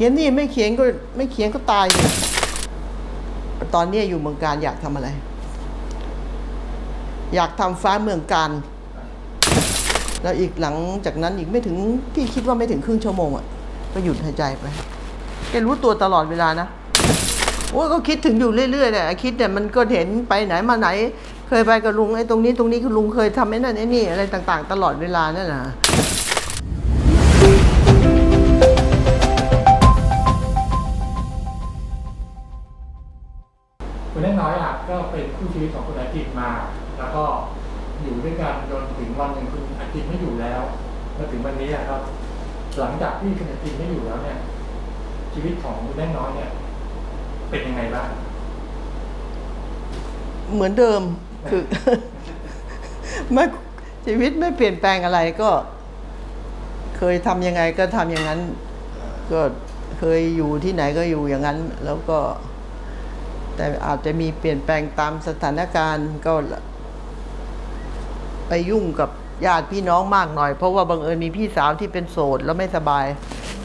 ขียนนี่ไม่เขียนก็ไม่เขียนก็ตาย ตอนนี้อยู่เมืองการอยากทำอะไร อยากทำฟ้าเมืองการ แล้วอีกหลังจากนั้นอีกไม่ถึงพี่คิดว่าไม่ถึงครึ่งชั่วโมงอะก็หยุดหายใจไปแกรู้ตัวตลอดเวลานะโอ้ยก็คิดถึงอยู่เรื่อยๆเนี่ยคิดเนี่ยมันก็เห็นไปไหนมาไหน เคยไปกับลุงไอ้ตรงนี้ตรงนี้คือลุงเคยทำไอ้นั่นไอ้นี่อะไรต่าง ๆ ตลอดเวลานั่นนะ เป็นคู่ชีวิตของคุณอาจิตมา แล้วก็อยู่ด้วยกันจนถึงวันหนึ่งคุณอาจิตไม่อยู่แล้วมาถึงวันนี้อะครับ หลังจากที่คุณอาจิตไม่อยู่แล้วเนี่ย ชีวิตของคุณเล็กน้อยเนี่ย เป็นยังไงบ้างเหมือนเดิมคือไม่ชีวิตไม่เปลี่ยนแปลงอะไรก็ เคยทำยังไงก็ทำอย่างนั้น ก็เคยอยู่ที่ไหนก็อยู่อย่างนั้น แล้วก็ แต่อาจจะมีเปลี่ยนแปลงตามสถานการณ์ก็ไปยุ่งกับญาติพี่น้องมากหน่อย เพราะว่าบังเอิญมีพี่สาวที่เป็นโสดแล้วไม่สบาย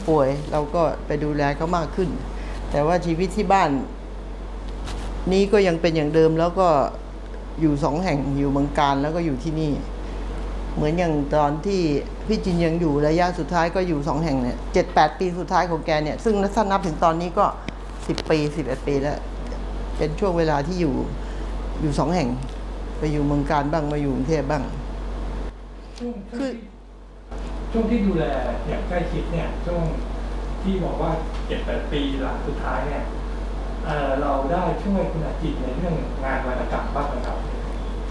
ป่วย เราก็ไปดูแลเขามากขึ้น แต่ว่าชีวิตที่บ้าน นี้ก็ยังเป็นอย่างเดิมแล้วก็อยู่สองแห่งอยู่เมืองการแล้วก็อยู่ที่นี่ เหมือนอย่างตอนที่พี่จินยังอยู่ระยะสุดท้ายก็อยู่สองแห่งเนี่ยเจ็ดแปดปีสุดท้ายของแกเนี่ย ซึ่งถ้านับถึงตอนนี้ก็สิบปีสิบเอ็ดปีแล้ว เป็นช่วงเวลาที่อยู่อยู่สองแห่ง ไปอยู่เมืองการบ้างมาอยู่กรุงเทพบ้าง ช่วงคือช่วงที่ดูแลอย่างใกล้ชิดเนี่ยช่วงที่บอกว่าเจ็ดแปดปีหลังสุดท้ายเนี่ยเอ่อเราได้ช่วยคุณอาจิตในเรื่องงานวรรณกรรมบ้างไหมครับ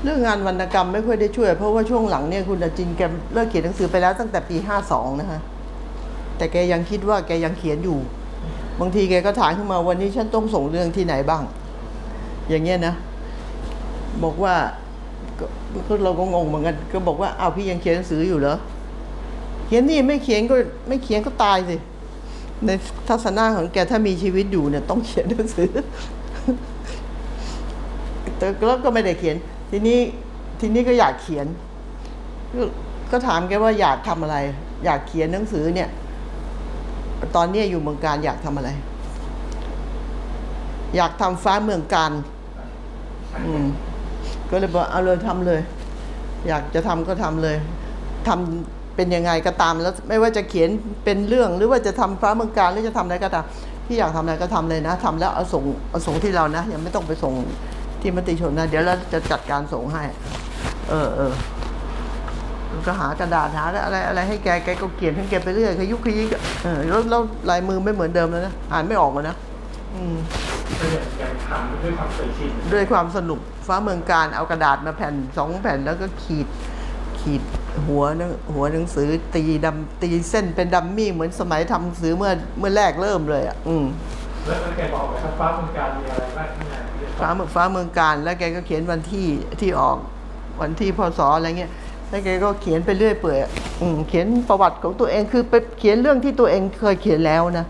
เรื่องงานวรรณกรรมไม่ค่อยได้ช่วย เพราะว่าช่วงหลังเนี่ยคุณอาจินแกเลิกเขียนหนังสือไปแล้วตั้งแต่ปีห้าสองนะคะแต่แกยังคิดว่าแกยังเขียนอยู่ บางทีแกก็ถามขึ้นมาวันนี้ฉันต้องส่งเรื่องที่ไหนบ้าง อย่างเงี้ยนะ บอกว่าก็เราก็งงเหมือนกัน ก็บอกว่าอ้าวพี่ยังเขียนหนังสืออยู่เหรอเขียนนี่ไม่เขียนก็ไม่เขียนก็ตายสิในทัศนะของแกถ้ามีชีวิตอยู่เนี่ยต้องเขียนหนังสือแต่แล้วก็ไม่ได้เขียน ทีนี้ทีนี้ก็อยากเขียน ก็ถามแกว่าอยากทำอะไร อยากเขียนหนังสือเนี่ย ตอนนี้อยู่เมืองการอยากทำอะไร อยากทำฟ้าเมืองการ อืมก็เลยบอกเอาเลยทำเลย อยากจะทำก็ทำเลยทำเป็นยังไงก็ตามแล้วไม่ว่าจะเขียนเป็นเรื่องหรือว่าจะทำฟ้าเมืองการหรือจะทำอะไรก็ตามที่อยากทำอะไรก็ทำเลยนะทำแล้วเอาส่งเอาส่งที่เรานะยังไม่ต้องไปส่งที่มติชนนะ เดี๋ยวเราจะจัดการส่งให้ เออเออก็หากระดาษหาอะไรอะไรให้แกแกก็เขียนให้แกไปเรื่อยขยุกขยิกเออแล้วแล้วลายมือไม่เหมือนเดิมแล้วนะอ่านไม่ออกเลยนะ อืม ก็อย่างอย่างทำด้วยความเคยชินด้วยความสนุกฟ้าเมืองการเอากระดาษมาแผ่นสองแผ่นแล้วก็ขีดขีดหัวหนังหัวหนังสือตีดำตีเส้นเป็นดัมมี่เหมือนสมัยทำหนังสือเมื่อเมื่อแรกเริ่มเลยอะอืมแล้วแล้วแกบอกไหมครับฟ้าเมืองการมีอะไรบ้างที่ไหนเรียกฟ้าเมืองฟ้าเมืองการแล้วแกก็เขียนวันที่ที่ออกวันที่พศอะไรเงี้ยแล้วแกก็เขียนไปเรื่อยเปื่อยอะอืมเขียนประวัติของตัวเองคือไปเขียนเรื่องที่ตัวเองเคยเขียนแล้วนะ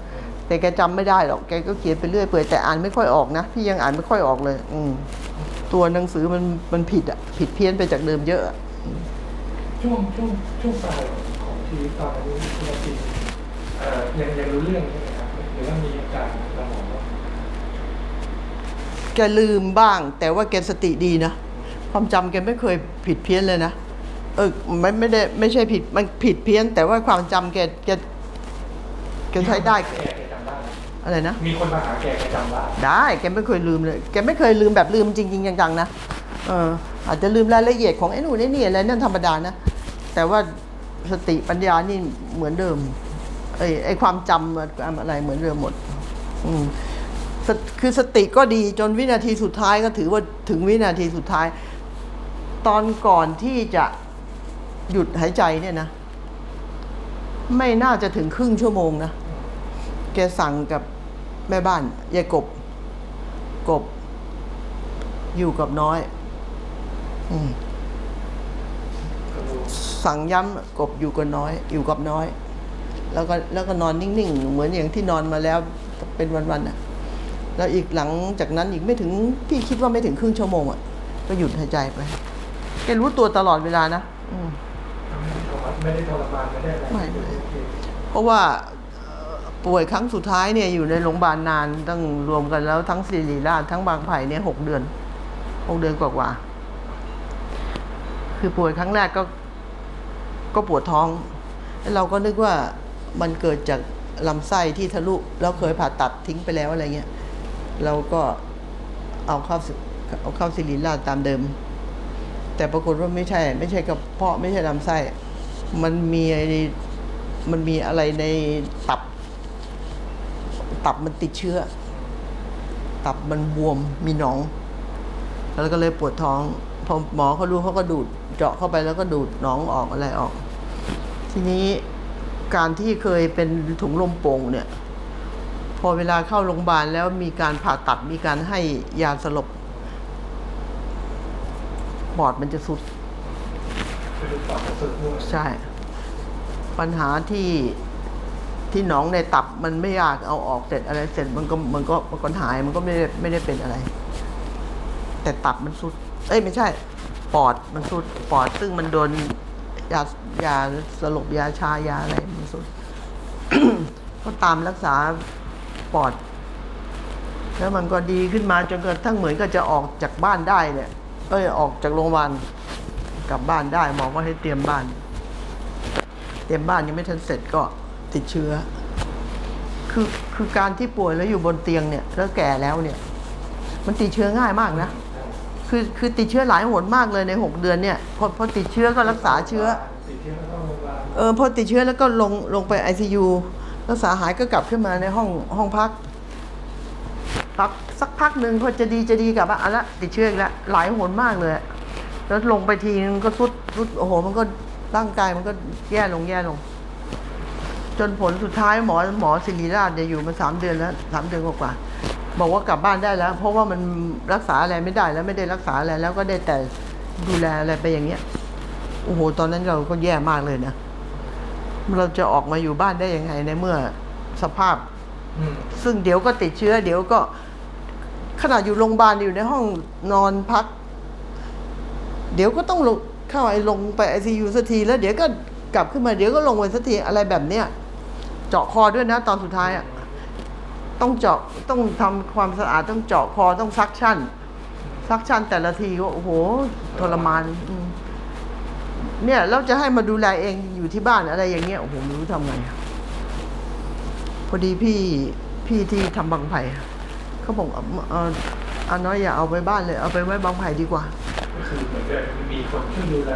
แต่แกจำไม่ได้หรอกแกก็เขียนไปเรื่อยเปื่อยแต่อ่านไม่ค่อยออกนะพี่ยังอ่านไม่ค่อยออกเลย อืมตัวหนังสือมันมันผิดอะ ผิดเพี้ยนไปจากเดิมเยอะอะช่วงช่วงช่วงปลายของชีวิตตอนนี้คุณอาจิตเอ่อยังยังรู้เรื่องใช่ไหมครับหรือว่ามีอาการสมองว่าแกลืมบ้าง แต่ว่าแกสติดีนะความจำแกไม่เคยผิดเพี้ยนเลยนะเออไม่ไม่ได้ไม่ใช่ผิดมันผิดเพี้ยน แต่ว่าความจำแกแกแกใช้ได้แกแกจำได้ อะไรนะ มีคนมาหาแกแกจำได้ได้แกไม่เคยลืมเลย แกไม่เคยลืมแบบลืมจริง ๆ จังๆนะเอออาจจะลืมรายละเอียดของไอ้นู่นไอ้นี่อะไรนั่นธรรมดานะ แต่ว่าสติปัญญานี่เหมือนเดิมไอ้ไอ้ความจำอะไรเหมือนเดิมหมด อืมสตคือสติก็ดีจนวินาทีสุดท้ายก็ถือว่าถึงวินาทีสุดท้าย ตอนก่อนที่จะหยุดหายใจเนี่ยนะ ไม่น่าจะถึงครึ่งชั่วโมงนะ แกสั่งกับ แม่บ้านยายกบ กบ อยู่กับน้อยอืมสั่งย้ำกบอยู่กับน้อย อยู่กับน้อย แล้วก็แล้วก็นอนนิ่งๆ เหมือนอย่างที่นอนมาแล้วเป็นวันๆน่ะ แล้วอีกหลังจากนั้นอีกไม่ถึงพี่คิดว่าไม่ถึงครึ่งชั่วโมงอะก็หยุดหายใจไปแกรู้ตัวตลอดเวลานะอืมไม่ได้ทรมานไม่ได้อะไรไม่ไม่โอเคเพราะว่าเอ่อ ป่วยครั้งสุดท้ายเนี่ยอยู่ในโรงพยาบาลนานตั้งรวมกันแล้วทั้งศิริราชทั้งบางไผ่เนี่ยหกเดือนหกเดือนกว่าๆคือป่วยครั้งแรกก็ก็ปวดท้องแล้วเราก็นึกว่ามันเกิดจากลำไส้ที่ทะลุแล้วเคยผ่าตัดทิ้งไปแล้วอะไรเงี้ยเราก็เอาเข้าเอาเข้าศิริราชตามเดิม แต่ปรากฏว่าไม่ใช่ ไม่ใช่กระเพาะไม่ใช่ลำไส้ มันมีมันมีอะไรในตับ ตับมันติดเชื้อ ตับมันบวมมีหนอง แล้วก็เลยปวดท้อง พอหมอเขารู้เขาก็ดูดเจาะเข้าไปแล้วก็ดูดหนองออกอะไรออก ทีนี้การที่เคยเป็นถุงลมโป่งเนี่ย พอเวลาเข้าโรงพยาบาลแล้วมีการผ่าตัดมีการให้ยาสลบปอดมันจะสุด ใช่ ปัญหาที่ ที่หนองในตับมันไม่อยากเอาออกเสร็จอะไรเสร็จมันก็มันก็มันก็หายมันก็ไม่ได้ไม่ได้เป็นอะไร แต่ตับมันสุด เอ้ยไม่ใช่ ปอดมันสุดปอดซึ่งมันโดนยายาสลบยาชายาอะไรมันสุดก็ตามรักษาปอด แล้วมันก็ดีขึ้นมาจนกระทั่งเหมือนก็จะออกจากบ้านได้เนี่ย เอ้ยออกจากโรงพยาบาลกลับบ้านได้หมอก็ให้เตรียมบ้าน เตรียมบ้านยังไม่ทันเสร็จก็ ติดเชื้อ คือคือการที่ป่วยแล้วอยู่บนเตียงเนี่ย แล้วแก่แล้วเนี่ย มันติดเชื้อง่ายมากนะ คือคือติดเชื้อหลายหนมากเลยในหกเดือนเนี่ย พอพอติดเชื้อก็รักษาเชื้อเอแล้วก็โราบาลเออพอติดเชื้อแล้วก็ลงลงไปไอซียูรักษาหายก็กลับขึ้นมาในห้องห้องพักพักสักพักหนึ่งพอจะดีจะดีกลับมาอะละติดเชื้ออีกแล้วหลายหนมากเลยแล้วลงไปทีนึงก็สุดสุดโอ้โห มันก็ร่างกายมันก็แย่ลงแย่ลง จนผลสุดท้ายหมอหมอศิริราชเนี่ยอยู่มาสามเดือนแล้วสามเดือนกว่าๆบอกว่ากลับบ้านได้แล้ว เพราะว่ามันรักษาอะไรไม่ได้แล้วไม่ได้รักษาอะไรแล้วก็ได้แต่ดูแลอะไรไปอย่างเงี้ยโอ้โหตอนนั้นเราก็แย่มากเลยนะเราจะออกมาอยู่บ้านได้ยังไงในเมื่อสภาพ ซึ่งเดี๋ยวก็ติดเชื้อ เดี๋ยวก็ขนาดอยู่โรงพยาบาลอยู่ในห้องนอนพัก เดี๋ยวก็ต้องลงเข้าไอ้ลงไปไอซียูสักทีแล้วเดี๋ยวก็กลับขึ้นมาเดี๋ยวก็ลงไปสักทีอะไรแบบเนี้ย เจาะคอด้วยนะ ตอนสุดท้ายอะต้องเจาะต้องทำความสะอาดต้องเจาะคอต้องซักชั่นซักชั่นแต่ละทีก็โอ้โหทรมานเนี่ยเราจะให้มาดูแลเองอยู่ที่บ้านอะไรอย่างเงี้ยโอ้โหไม่รู้ทำไงพอดีพี่พี่ที่ทำบางไผ่เขาบอกเอาเออาน้อยอย่าเอาไว้บ้านเลย เอาไปไว้บางไผ่ดีกว่า ก็คือเหมือนกับมีคนช่วยดูแล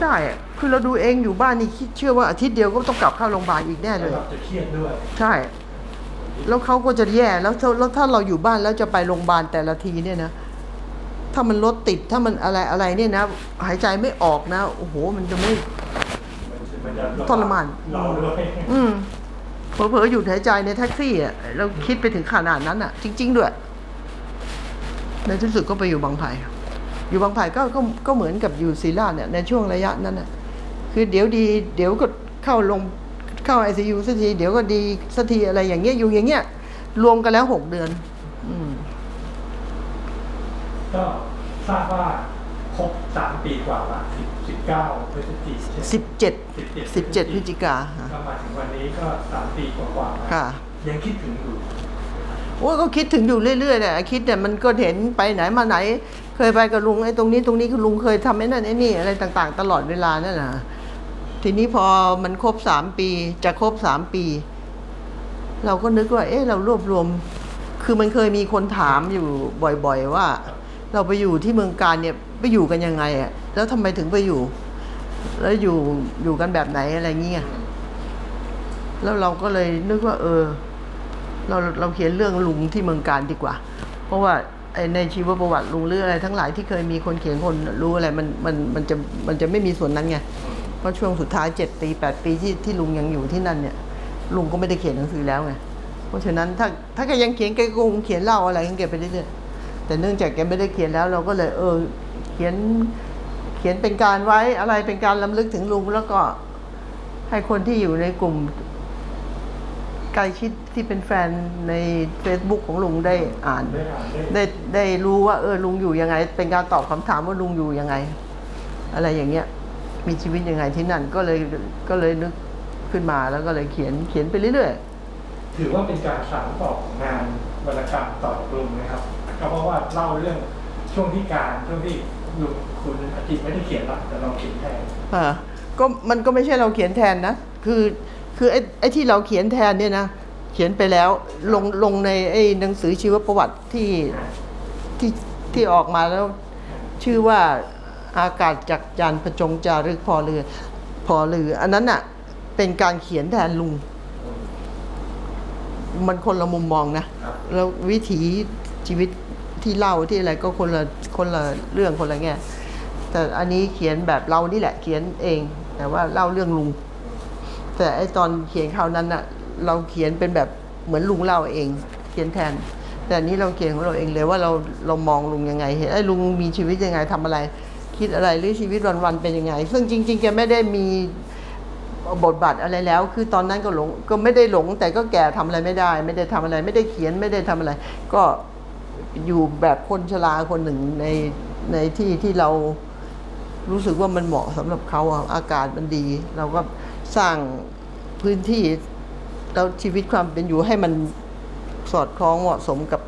ใช่อะคือเราดูเองอยู่บ้านนี่คิดเชื่อว่าอาทิตย์เดียวก็ต้องกลับเข้าโรงพยาบาลอีกแน่แล้เลวย เราจะเครียดด้วยใช่ แล้วเขาก็จะแย่แล้วถ้าแล้วถ้าเราอยู่บ้านแล้วจะไปโรงพยาบาลแต่ละทีเนี่ยนะ ถ้ามันรถติดถ้ามันอะไรอะไรเนี่ยนะ หายใจไม่ออกนะ โอ้โห มันจะไม่ มันจะทรมาน เราด้วยอืมเผลอๆหยุดหายใจในแท็กซี่อะเราคิดไปถึงขนาดนั้นอะ จริง ๆ ด้วยในที่สุดก็ไปอยู่บางไผ่ อยู่บางไผ่ก็ก็ก็เหมือนกับอยู่ศรีราชเนี่ยในช่วงระยะนั้นอะคือเดี๋ยวดี เดี๋ยวก็เข้าลงเข้าไอซียูสักทีเดี๋ยวก็ดีสักทีอะไรอย่างเงี้ยอยู่อย่างเงี้ยรวมกันแล้วหกเดือน อืมก็ทราบว่าครบสามปีกว่าละสิบสิบเก้าพฤศจิกายนสิบเจ็ด17สิบเจ็ดพฤศจิกาค่ะก็มาถึงวันนี้ก็สามปีกว่าๆแล้วค่ะ ยังคิดถึงอยู่โอ้ยก็คิดถึงอยู่เรื่อยๆเนี่ยคิดแต่ยมันก็เห็นไปไหนมาไหน เคยไปกับลุงไอ้ตรงนี้ตรงนี้คือลุงเคยทำไอ้นั่นไอ้นี่อะไรต่างๆ ตลอดเวลานั่นนะทีนี้พอมันครบสามปีจะครบสามปี เราก็นึกว่า เอ๊ะเรารวบรวม คือมันเคยมีคนถามอยู่บ่อย ๆ ว่า เราไปอยู่ที่เมืองการเนี่ยไปอยู่กันยังไงอะแล้วทำไมถึงไปอยู่ แล้วอยู่อยู่กันแบบไหนอะไรเงี้ยแล้วเราก็เลยนึกว่า เออ เราเราเขียนเรื่องลุงที่เมืองการดีกว่า เพราะว่า ในชีวประวัติลุงหรืออะไรทั้งหลายที่เคยมีคนเขียนคนรู้อะไรมันมันมันจะมันจะไม่มีส่วนนั้นไงเพราะช่วงสุดท้ายเจ็ดปีแปดปีที่ที่ลุงยังอยู่ที่นั่นเนี่ย ลุงก็ไม่ได้เขียนหนังสือแล้วไงเพราะฉะนั้นถ้าถ้าแกยังเขียนแกก็คงเขียนเล่าอะไรของแกไปเรื่อยๆแต่เนื่องจากแกไม่ได้เขียนแล้วเราก็เลย เออ เขียนเขียนเป็นการไว้อะไรเป็นการล้ำลึกถึงลุงแล้วก็ให้คนที่อยู่ในกลุ่ม ใกล้ชิดที่เป็นแฟนใน Facebook ของลุงได้อ่านได้อ่านได้ได้ได้รู้ว่าเออลุงอยู่ยังไง เป็นการตอบคำถามว่าลุงอยู่ยังไง อะไรอย่างเงี้ย มีชีวิตยังไงที่นั่นก็เลยก็เลยนึกขึ้นมาแล้วก็เลยเขียนเขียนไปเรื่อยถือว่าเป็นการสานต่อของงานวรรณกรรมต่อจากลุงนะครับก็เพราะว่าเล่าเรื่องช่วงที่การช่วงที่ลุงคุณอาจิตไม่ได้เขียนหรอกแต่เราเขียนแทนอ่าก็มันก็ไม่ใช่เราเขียนแทนนะ คือ คือไอ้ไอ้ที่เราเขียนแทนเนี่ยนะ เขียนไปแล้วลงลงในไอ้หนังสือชีวประวัติที่ที่ที่ออกมาแล้ว ชื่อว่าอากาศจักจันประจงจารึกพอเรือ พอเรือ อันนั้นน่ะเป็นการเขียนแทนลุง มันคนละมุมมองนะ แล้ววิถีชีวิตที่เล่าที่อะไรก็คนละคนละเรื่องคนละแง่แต่อันนี้เขียนแบบเรานี่แหละเขียนเอง แต่ว่าเล่าเรื่องลุง แต่ไอตอนเขียนคราวนั้นน่ะเราเขียนเป็นแบบเหมือนลุงเล่าเอง เขียนแทน แต่นี้เราเขียนของเราเองเลยว่าเราเรามองลุงยังไง เห็นไอ้ลุงมีชีวิตยังไงทำอะไร คิดอะไรหรือชีวิตวันๆเป็นยังไง ซึ่งจริงๆแกไม่ได้มีบทบาทอะไรแล้ว คือตอนนั้นก็หลงก็ไม่ได้หลง แต่ก็แก่ทำอะไรไม่ได้ ไม่ได้ทำอะไร ไม่ได้เขียนไม่ได้ทำอะไร ก็อยู่แบบคนชราคนหนึ่งในในที่ที่เรารู้สึกว่ามันเหมาะสำหรับเขาอากาศมันดี เราก็ สร้างพื้นที่แล้วชีวิตความเป็นอยู่ให้มันสอดคล้องเหมาะสมกับ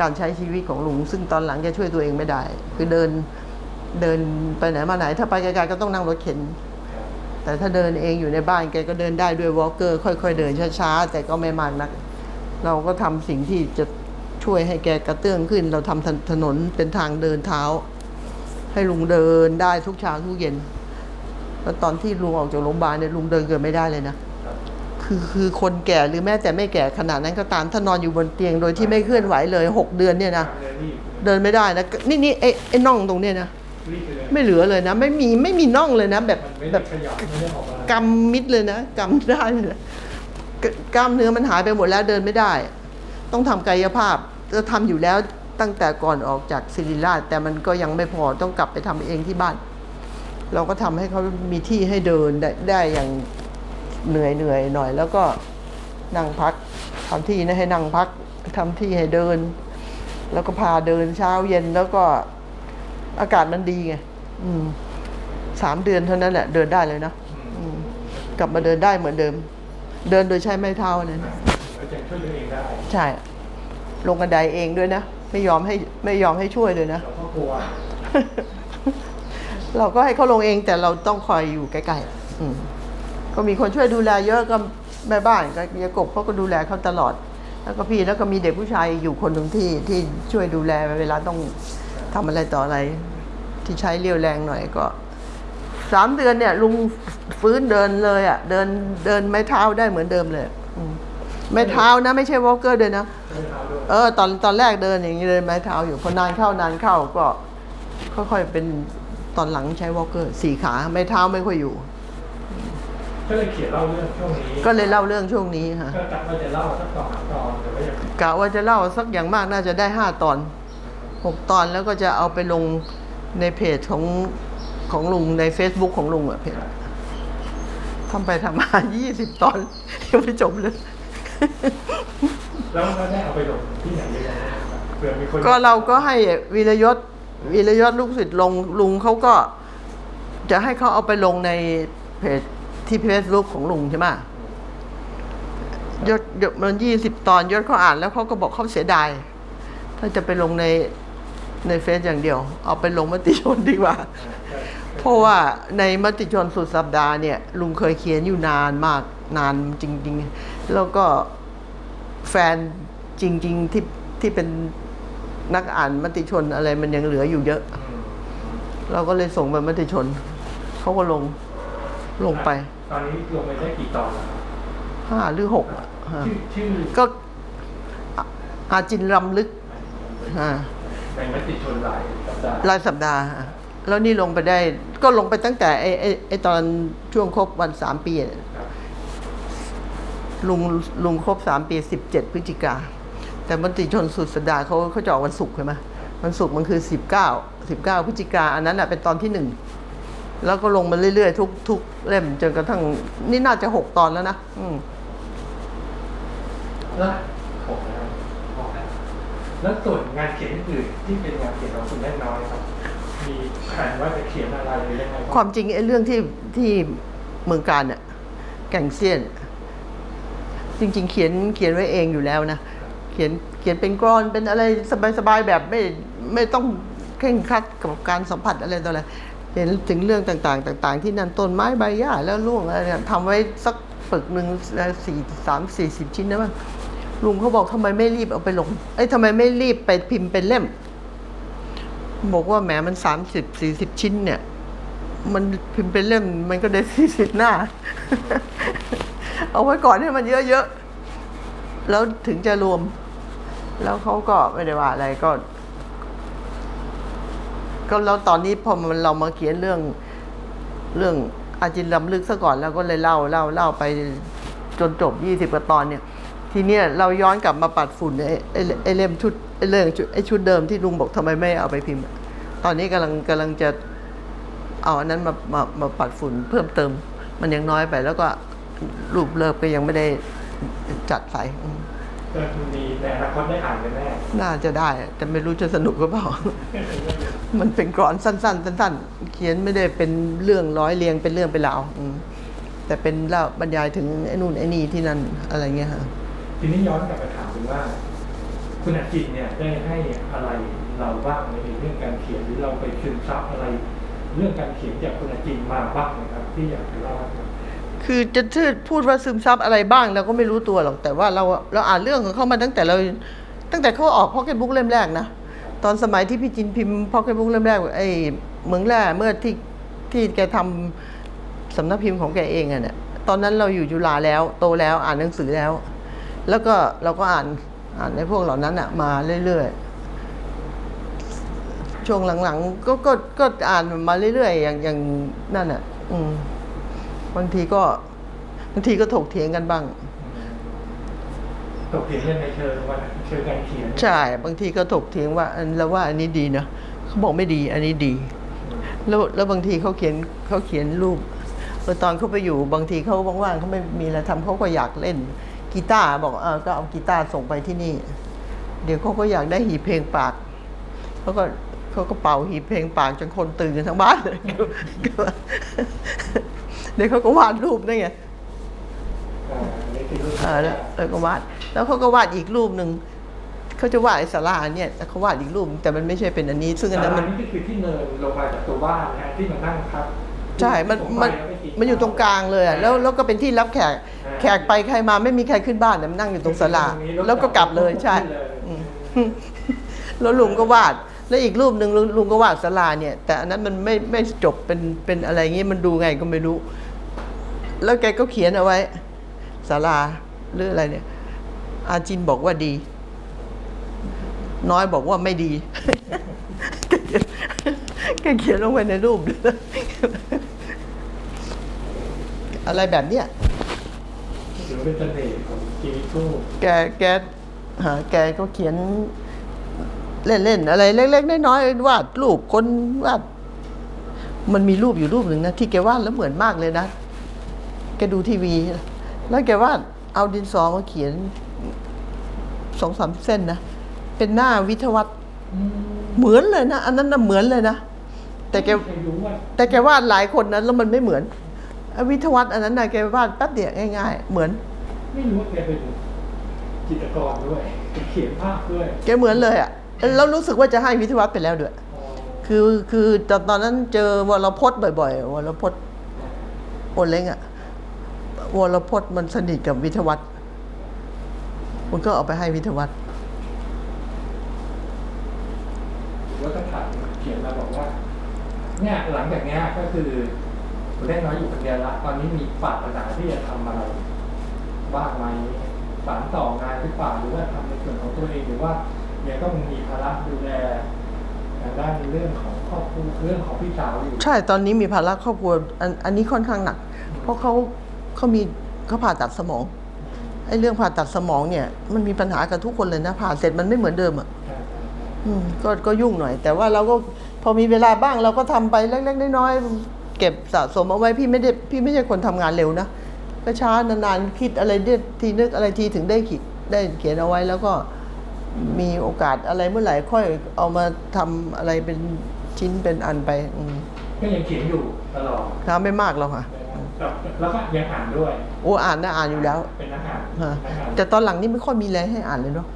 การใช้ชีวิตของลุง ซึ่งตอนหลังแกช่วยตัวเองไม่ได้ คือเดินเดินไปไหนมาไหน ถ้าไปไกลๆก็ต้องนั่งรถเข็น แต่ถ้าเดินเองอยู่ในบ้านแกก็เดินได้ด้วยวอล์กเกอร์ค่อย ๆ เดินช้าๆแต่ก็ไม่มากนัก เราก็ทำสิ่งที่จะช่วยให้แกกระเตื้องขึ้น เราทำถถนนเป็นทางเดินเท้า ให้ลุงเดินได้ทุกเช้าทุกเย็น แล้วตอนที่ลุงออกจากโรงพยาบาลเนี่ยลุงเดินเกินไม่ได้เลยนะครับคือคือคนแก่หรือแม้แต่ไม่แก่ขนาดนั้นก็ตามถ้านอนอยู่บนเตียงโดยที่ไม่เคลื่อนไหวเลยหกเดือนเนี่ยนะทำเลยรีบเดินไม่ได้นะนี่นี่ไอ้ไอ้น่องตรงเนี้ยนะรีบไปเลยไม่เหลือเลยนะ ไม่มีไม่มีน่องเลยนะ แบบมันไม่แบได้บขยับไม่ได้ออกมากำมิดเลยนะกำได้เลยนะกกล้ามเนื้อมันหายไปหมดแล้วเดินไม่ได้ ต้องทำกายภาพจะทำอยู่แล้วตั้งแต่ก่อนออกจากศิริราชแต่มันก็ยังไม่พอต้องกลับไปทำเองที่บ้าน เราก็ทำให้เขามีที่ให้เดินได้ได้อย่างเหนื่อยเหนื่อยหน่อย แล้วก็นั่งพักทำที่นะให้นั่งพักทำที่ให้เดิน แล้วก็พาเดินเช้าเย็นแล้วก็อากาศมันดีไงอืมสามเดือนเท่านั้นแหละเดินได้เลยนะอืมอืมกลับมาเดินได้เหมือนเดิม เดินโดยใช้ไม้เท้าเนี่ยนะแล้วจะช่วยตัวเองได้ใช่ ลงกระไดเองด้วยนะ ไม่ยอมให้ไม่ยอมให้ช่วยเลยนะเราก็กลัว เราก็ให้เขาลงเองแต่เราต้องคอยอยู่ใกล้ๆอืมก็มีคนช่วยดูแลเยอะก็แม่บ้านก็ยากบเขาก็ดูแลเขาตลอด แล้วก็พี่แล้วก็มีเด็กผู้ชายอยู่คนหนึ่งที่ที่ช่วยดูแลเวลาต้องทำอะไรต่ออะไร ที่ใช้เรียวแรงหน่อยก็สามเดือนเนี่ย ลุงฟื้นเดินเลยอะ่ะ เดินเดินไม้เท้าได้เหมือนเดิมเลยไม้เท้านะ ไม่ใช่วอลเกอร์เลยนะเออ ตอนตอนแรกเดินอย่างนี้เลยไม้เท้าอยู่พอนานเข้านานเข้าก็ค่อยๆเป็น ตอนหลังใช้วอล์กเกอร์สี่ขาไม้เท้าไม่ค่อยอยู่ ก็เลยเขียนเล่าเรื่องช่วงนี้ก็เลยเล่าเรื่องช่วงนี้ค่ะก็กะว่าจะเล่าสักสองสามตอนแต่ว่ายังกะว่าจะเล่าสักอย่างมากน่าจะได้ห้าตอนหกตอนแล้วก็จะเอาไปลงในเพจของของลุงใน Facebook ของลุงอะเพจทำไปทำมายี่สิบตอนยังไม่จบเลย แล้วก็ได้เอาไปลงที่ไหนยังไงนะครับเผื่อมีคนก็เราก็ให้วีรยศ วีรยศลูกศิษย์ลงลุงเขาก็ จะให้เขาเอาไปลงในเพจที่เฟซบุ๊กของลุงใช่ไหมยศยศมันยี่สิบตอนยศเขาอ่านแล้วเขาก็บอกเขาเสียดาย ถ้าจะไปลงในในเฟซอย่างเดียว เอาไปลงมติชนดีกว่า เพราะว่าในมติชนสุดสัปดาห์เนี่ย ลุงเคยเขียนอยู่นานมากนานจริง ๆ แล้วก็แฟนจริง ๆ ที่ที่เป็น นักอ่านมติชนอะไรมันยังเหลืออยู่เยอะอืมเราก็เลยส่งไปมติชน เขาก็ลงลงไป ตอนนี้ลงไปได้กี่ตอนแล้วครับห้าหรือหกอะฮะชื่อชื่อก็อะอาจินรำลึกฮะในมติชนหลายสัปดาห์รายสัปดาห์ฮะแล้วนี่ลงไปได้ ก็ลงไปตั้งแต่ไอ้ไอ้ไอ้ตอนช่วงครบวันสามปีเนี่ยครับลุงลุงครบสามปีสิบเจ็ดพฤศจิกา แต่มติชนสุดสัปดาห์เขาเขาจะออกวันศุกร์ใช่ไหมวันศุกร์มันคือสิบเก้าสิบเก้าพฤศจิกาอันนั้นอะเป็นตอนที่หนึ่งแล้วก็ลงมาเรื่อยๆทุกทุกเล่มจนกระทั่งนี่น่าจะหกตอนแล้วนะอืมแล้วหกแล้วหกแล้วแล้วส่วนงานเขียนอื่นที่เป็นงานเขียนของคุณแม่น้อยครับ มีแผนว่าจะเขียนอะไรหรือยังไงบ้งความจริงไอ้เรื่องที่ที่เมืองการเนี่ยแก่งเซียน จริง ๆ เขียนเขียนไว้เองอยู่แล้วนะเขียนเขียนเป็นกรอนเป็นอะไรสบายๆแบบไม่ไม่ต้องเคร่งครัดกับการสัมผัสอะไรต่ออะไรเห็นถึงเรื่องต่างๆ ต่าง ๆ ที่นั่นต้นไม้ใบหญ้าแล้วล่วงอะไรเนี่ยทำไว้สักปึกหนึ่งสี่สามสี่สิบชิ้นนะมั้งลุงเขาบอกทำไมไม่รีบเอาไปลงเอ้ยทำไมไม่รีบไปพิมพ์เป็นเล่ม บอกว่าแหมมันสามสิบสี่สิบชิ้นเนี่ย มันพิมพ์เป็นเล่ม มันก็ได้สี่สิบหน้า เอาไว้ก่อนให้มันเยอะๆแล้วถึงจะรวม แล้วเขาก็ไม่ได้ว่าอะไรก็ ก็แล้วตอนนี้พอมันเรามาเขียนเรื่องเรื่องอาจินลำลึกซะก่อนแล้วก็เลยเล่าเล่าเล่าไปจนจบยี่สิบกว่าตอนเนี่ย ทีเนี้ยเราย้อนกลับมาปัดฝุ่นไอ้ไอ้เล่มชุดไอ้เรื่องชุดไอ้ชุดเดิมที่ลุงบอกทำไมไม่เอาไปพิมพ์ ตอนนี้กำลังกำลังจะเอาอันนั้นมามามาปัดฝุ่นเพิ่มเติม มันยังน้อยไปแล้วก็รูปเลิกก็ยังไม่ได้จัดใส่ อืมก็มีแต่อนาคตได้อ่านกันแน่น่าจะได้อะแต่ไม่รู้จะสนุกหรือเปล่า มันเป็นกรอนสั้น ๆ สั้น ๆ เขียนไม่ได้เป็นเรื่องร้อยเรียงเป็นเรื่องเป็นราวอืมแต่เป็นเล่าบรรยายถึงไอ้นู่นไอ้นี่ที่นั่นอะไรเงี้ยฮะทีนี้ย้อนกลับไปถามถึงว่า คุณอาจินเนี่ยได้ให้อะไรเราบ้างในเรื่องการเขียนหรือเราไปซึมซับอะไร เรื่องการเขียนจากคุณอาจินมาบ้างนะครับ ที่อยากจะเล่าให้ฟัง คือจะพูดว่าซึมซับอะไรบ้างเราก็ไม่รู้ตัวหรอกแต่ว่าเราเราอ่านเรื่องของเขามาตั้งแต่เราตั้งแต่เขาออกพ็อกเก็ตบุ๊กเล่มแรกนะตอนสมัยที่พี่จินพิมพ์พ็อกเก็ตบุ๊กเล่มแรกไอ้เมืองแร่เมื่อที่ที่แกทำสำนักพิมพ์ของแกเองอะเนี่ยตอนนั้นเราอยู่จุฬาแล้วโตแล้วอ่านหนังสือแล้ว แล้วก็เราก็อ่านอ่านในพวกเหล่านั้นอะมาเรื่อยๆช่วงหลังๆก็ก็ก็อ่านมาเรื่อยๆอย่างอย่างนั่นอะอืม บางทีก็บางทีก็ถกเถียงกันบ้างตกเถียงเรื่องในเชิงว่าเชิงการเขียนใช่ บางทีก็ถกเถียงว่าอันเราว่าอันนี้ดีนะเขาบอกไม่ดี อันนี้ดี แล้วแล้วบางทีเขาเขียนเขาเขียนรูปเออตอนเขาไปอยู่บางทีเขาว่างๆเขาไม่มีอะไรทำเขาก็อยากเล่นกีตาร์บอกเออก็เอากีตาร์ส่งไปที่นี่ เดี๋ยวเขาก็อยากได้หีบเพลงปากเขาก็เขาก็เป่าหีบเพลงปากจนคนตื่นกันทั้งบ้านเลย เดี๋ยวเขาก็วาดรูปได้ไงอ่านี่คือรูปเออแล้วแล้วก็วาด แล้วเขาก็วาดอีกรูปหนึ่งเขาจะวาดไอ้สาราเนี่ยแต่เขาวาดอีกรูปแต่มันไม่ใช่เป็นอันนี้ ซึ่งอันนั้นมันนี่ก็คือที่เนินลงมาจากตัวบ้านนะฮะที่มันนั่งพักใช่มันมันมันอยู่ตรงกลางเลยอะแล้วแล้วก็เป็นที่รับแขกแขกไปใครมาไม่มีใครขึ้นบ้านแต่มันนั่งอยู่ตรงศาลาแล้วก็กลับเลยใช่อืมแล้วลุงก็วาดแล้วอีกรูปหนึ่งลุงลุงก็วาดศาลาเนี่ย แต่อันนั้นมันไม่ไม่จบเป็นเป็นอะไรเงี้ยมันดูไงก็ไม่รู้ แล้วแกก็เขียนเอาไว้ศาลาหรืออะไรเนี่ย อาจินบอกว่าดี น้อยบอกว่าไม่ดีแกเขียนลงไปในรูปอะไรแบบเนี้ยหรือเป็นเสน่ห์ของชีวิตคู่แกแกหาแกก็เขียน เล่นๆอะไรเล็กๆน้อยๆวาดรูปคนวาดมันมีรูปอยู่รูปหนึ่งนะที่แกวาดแล้วเหมือนมากเลยนะ แกดูทีวี แล้วแกวาดเอาดินสอมาเขียนสองสามเส้นนะ เป็นหน้าวิทยาวัตรเหมือนเลยนะ อันนั้นน่ะเหมือนเลยนะ แต่แกไม่รู้ว่าแต่แกวาดหลายคนนะแล้วมันไม่เหมือนไอ้วิทยาวัตรอันนั้นนะแกวาดแป๊บเดียวง่าย ๆ เหมือน ไม่รู้ว่าแกเป็นจิตรกรด้วยเป็นเขียนภาพด้วย แกเหมือนเลยอะแล้วรู้สึกว่าจะให้วิทยาวัตรไปแล้วด้วยอ๋อคือคือตอนตอนนั้นเจอวรพจน์บ่อย ๆ วรพจน์โอเล้งอะ วรพจน์มันสนิทกับวิทยาวัตรมันก็เอาไปให้วิทยาวัตรแล้วก็ถามเขียนมาบอกว่า เนี่ยหลังจากเนี้ยก็คือคุณเล่นน้อยอยู่คนเดียวละตอนนี้มีปรารถนาที่จะทำอะไรบ้างไหมสานต่องานหรือเปล่าหรือว่าทำในส่วนของตัวเองหรือว่าเนี่ยต้องมีภาระดูแลทางด้านเรื่องของครอบครัวเรื่องของพี่สาวอยู่ใช่ตอนนี้มีภาระครอบครัวอันอันนี้ค่อนข้างหนัก เพราะเขา เขามีเขาผ่าตัดสมองไอ้เรื่องผ่าตัดสมองเนี่ย มันมีปัญหากับทุกคนเลยนะผ่าเสร็จมันไม่เหมือนเดิมอะใช่ใช่ใช่อืมก็ก็ยุ่งหน่อย แต่ว่าเราก็พอมีเวลาบ้างเราก็ทำไปเล็กๆน้อยๆเก็บสะสมเอาไว้พี่ไม่ได้พี่ไม่ใช่คนทำงานเร็วนะก็ช้านานๆคิดอะไรเด็ดทีนึกอะไรทีถึงได้คิดได้เขียนเอาไว้แล้วก็มีโอกาสอะไรเมื่อไหร่ค่อยเอามาทำอะไรเป็นชิ้นเป็นอันไปอืมก็ยังเขียนอยู่ตลอดทำไม่มากหรอกค่ะนะครับครับ แล้วก็ยังอ่านด้วย โอ้อ่านนะอ่านอยู่แล้ว เป็นนักอ่านฮะนักอ่านแต่ตอนหลังนี่ไม่ค่อยมีอะไรให้อ่านเลยเนาะ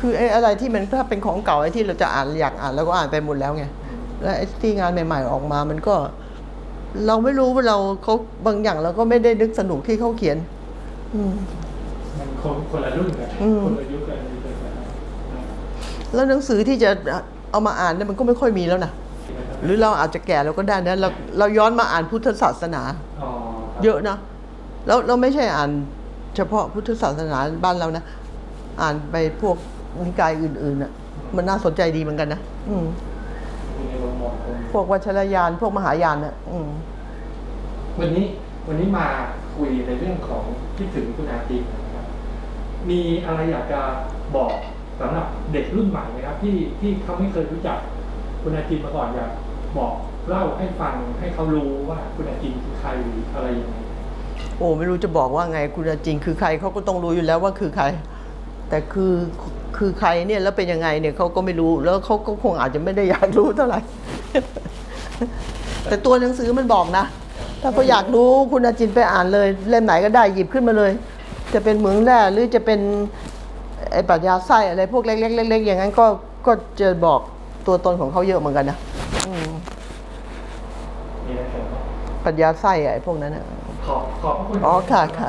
คือไอ้อะไรที่มันถ้าเป็นของเก่าไอ้ที่เราจะอ่านอยากอ่านแล้วก็อ่านไปหมดแล้วไงแล้วไอ้ที่งานใหม่ ๆ ออกมามันก็ เราไม่รู้ว่าเราเขาบางอย่างเราก็ไม่ได้นึกสนุกที่เขาเขียน อืมมันคนคนละรุ่นกันอืมคนละยุคกันเลยเป็นแบบนั้นแล้วหนังสือที่จะเอามาอ่านเนี่ยมันก็ไม่ค่อยมีแล้วนะหรือเราอาจจะแก่เราก็ได้นะเราเราย้อนมาอ่านพุทธศาสนา อ๋อครับ เยอะนะ แล้วเราไม่ใช่อ่านเฉพาะพุทธศาสนาบ้านเรานะ อ่านไปพวกนิกายอื่นๆน่ะ มันน่าสนใจดีเหมือนกันนะอืมมีในโรงมองคงพวกวัชรยานพวกมหายานน่ะ อืมวันนี้วันนี้มาคุยในเรื่องของคิดถึงคุณอาจินนะครับ มีอะไรอยากจะบอกสำหรับเด็กรุ่นใหม่ไหมครับ ที่ที่เขาไม่เคยรู้จักคุณอาจินมาก่อนอยากบอก เล่าให้ฟังให้เขารู้ว่าคุณอาจินคือใครอะไรยังไงโอ้ไม่รู้จะบอกว่าไงคุณอาจริงคือใครเขาก็ต้องรู้อยู่แล้วว่าคือใคร แต่คือคือใครเนี่ยแล้วเป็นยังไงเนี่ยเขาก็ไม่รู้แล้วเขาก็คงอาจจะไม่ได้อยากรู้เท่าไหร่ แต่ตัวหนังสือมันบอกนะ ถ้าเขาอยากรู้คุณอาจินไปอ่านเลย เล่มไหนก็ได้หยิบขึ้นมาเลย จะเป็นเหมืองแร่หรือจะเป็นไอ้ปรัชญาไส้อะไรพวกเล็กๆๆอย่างนั้นก็ก็จะบอกตัวตนของเขาเยอะเหมือนกันนะอืม มีอะไรเสริมไหม ปรัชญาไส้อะไอ้พวกนั้นนะขอบขอบพระคุณอ๋อค่ะค่ะ